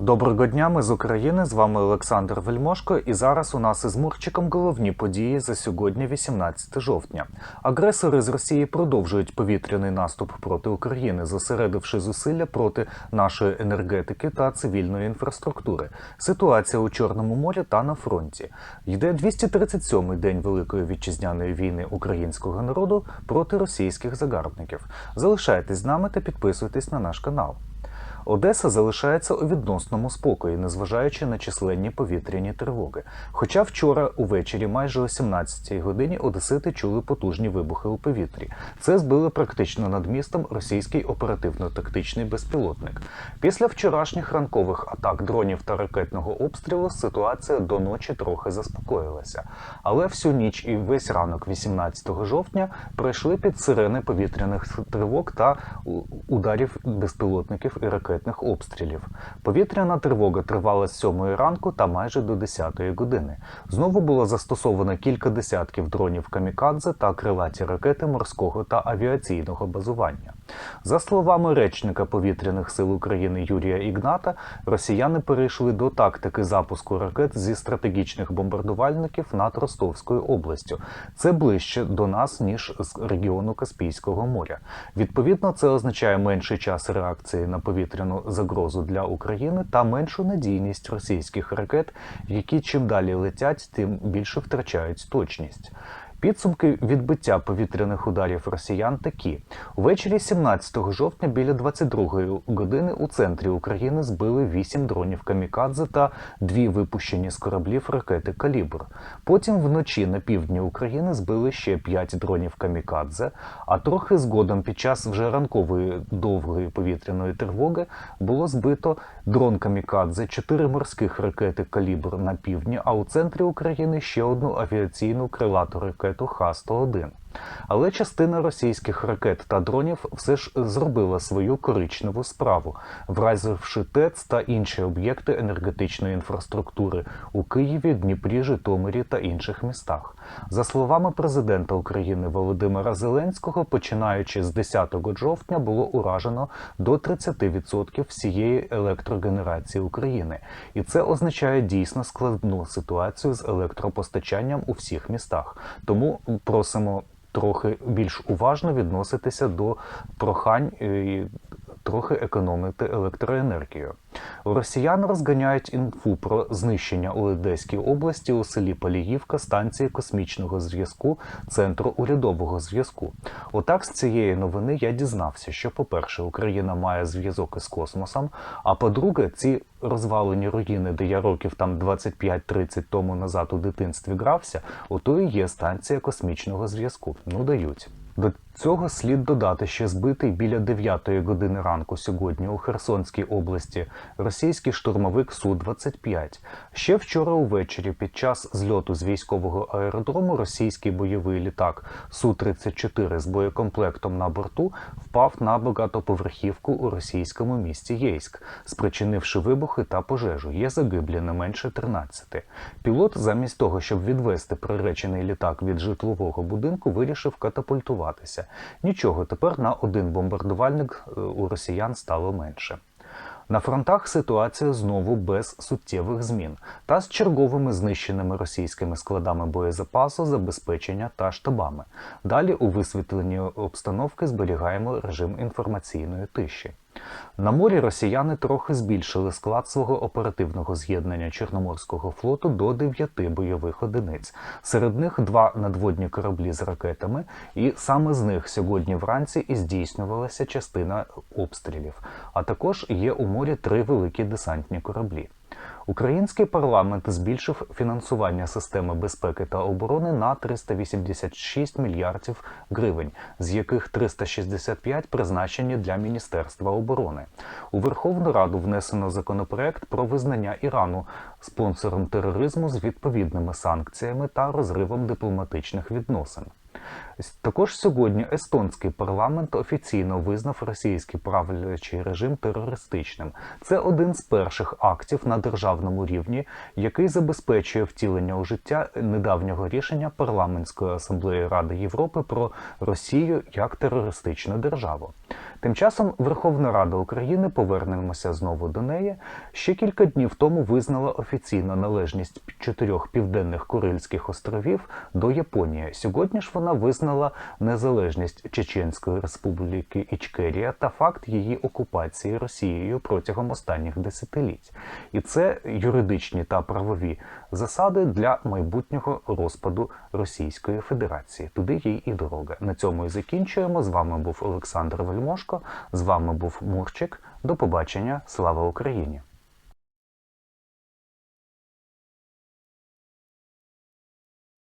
Доброго дня, ми з України. З вами Олександр Вельмошко. І зараз у нас із Мурчиком головні події за сьогодні, 18 жовтня. Агресори з Росії продовжують повітряний наступ проти України, зосередивши зусилля проти нашої енергетики та цивільної інфраструктури. Ситуація у Чорному морі та на фронті. Йде 237-й день Великої вітчизняної війни українського народу проти російських загарбників. Залишайтесь з нами та підписуйтесь на наш канал. Одеса залишається у відносному спокої, незважаючи на численні повітряні тривоги. Хоча вчора увечері, майже о 17-й годині, одесити чули потужні вибухи у повітрі. Це збили практично над містом російський оперативно-тактичний безпілотник. Після вчорашніх ранкових атак дронів та ракетного обстрілу ситуація до ночі трохи заспокоїлася. Але всю ніч і весь ранок 18 жовтня пройшли під сирени повітряних тривог та ударів безпілотників і ракетних обстрілів. Повітряна тривога тривала з 7 ранку та майже до 10 години. Знову було застосовано кілька десятків дронів камікадзе та крилаті ракети морського та авіаційного базування. За словами речника повітряних сил України Юрія Ігната, росіяни перейшли до тактики запуску ракет зі стратегічних бомбардувальників над Ростовською областю. Це ближче до нас ніж з регіону Каспійського моря. Відповідно, це означає менший час реакції на повітряну загрозу для України та меншу надійність російських ракет, які чим далі летять, тим більше втрачають точність. Підсумки відбиття повітряних ударів росіян такі: увечері 17 жовтня біля 22 години у центрі України збили 8 дронів камікадзе та дві випущені з кораблів ракети Калібр. Потім вночі на півдні України збили ще 5 дронів камікадзе. А трохи згодом під час вже ранкової довгої повітряної тривоги було збито дрон камікадзе, 4 морських ракети Калібр на півдні, а у центрі України ще одну авіаційну крилату ракету Х-101. Але частина російських ракет та дронів все ж зробила свою коричневу справу, вразивши ТЕЦ та інші об'єкти енергетичної інфраструктури у Києві, Дніпрі, Житомирі та інших містах. За словами президента України Володимира Зеленського, починаючи з 10 жовтня було уражено до 30% всієї електрогенерації України, і це означає дійсно складну ситуацію з електропостачанням у всіх містах. Тому просимо трохи більш уважно відноситися до прохань е, трохи економити електроенергію. Росіяни розганяють інфу про знищення у Одеській області у селі Паліївка станції космічного зв'язку Центру урядового зв'язку. Отак з цієї новини я дізнався, що, по-перше, Україна має зв'язок із космосом. А по-друге, ці розвалені руїни, де я років там 25-30 тому назад у дитинстві грався, ото і є станція космічного зв'язку. Ну дають. До цього слід додати, що збитий біля 9 години ранку сьогодні у Херсонській області російський штурмовик Су-25. Ще вчора увечері під час зльоту з військового аеродрому російський бойовий літак Су-34 з боєкомплектом на борту впав на багатоповерхівку у російському місті Єйськ, спричинивши вибухи та пожежу. Є загиблі не менше 13. Пілот, замість того, щоб відвести приречений літак від житлового будинку, вирішив катапультуватися. Нічого, тепер на один бомбардувальник е, у росіян стало менше. На фронтах ситуація знову без суттєвих змін та з черговими знищеними російськими складами боєзапасу, забезпечення та штабами. Далі у висвітленні обстановки зберігаємо режим інформаційної тиші. На морі росіяни трохи збільшили склад свого оперативного з'єднання Чорноморського флоту до 9 бойових одиниць. Серед них два надводні кораблі з ракетами, і саме з них сьогодні вранці і здійснювалася частина обстрілів. А також є у морі три великі десантні кораблі. Український парламент збільшив фінансування системи безпеки та оборони на 386 мільярдів гривень, з яких 365 призначені для Міністерства оборони. У Верховну Раду внесено законопроект про визнання Ірану спонсором тероризму з відповідними санкціями та розривом дипломатичних відносин. Також сьогодні естонський парламент офіційно визнав російський правлячий режим терористичним. Це один з перших актів на державному рівні, який забезпечує втілення у життя недавнього рішення парламентської асамблеї Ради Європи про Росію як терористичну державу. Тим часом Верховна Рада України, повернемося знову до неї, ще кілька днів тому визнала офіційно належність чотирьох південних Курильських островів до Японії. Сьогодні ж вона визнала незалежність Чеченської республіки Ічкерія та факт її окупації Росією протягом останніх десятиліть. І це юридичні та правові засади для майбутнього розпаду Російської Федерації. Туди їй і дорога. На цьому і закінчуємо. З вами був Олександр Вельмошко. З вами був Мурчик. До побачення. Слава Україні!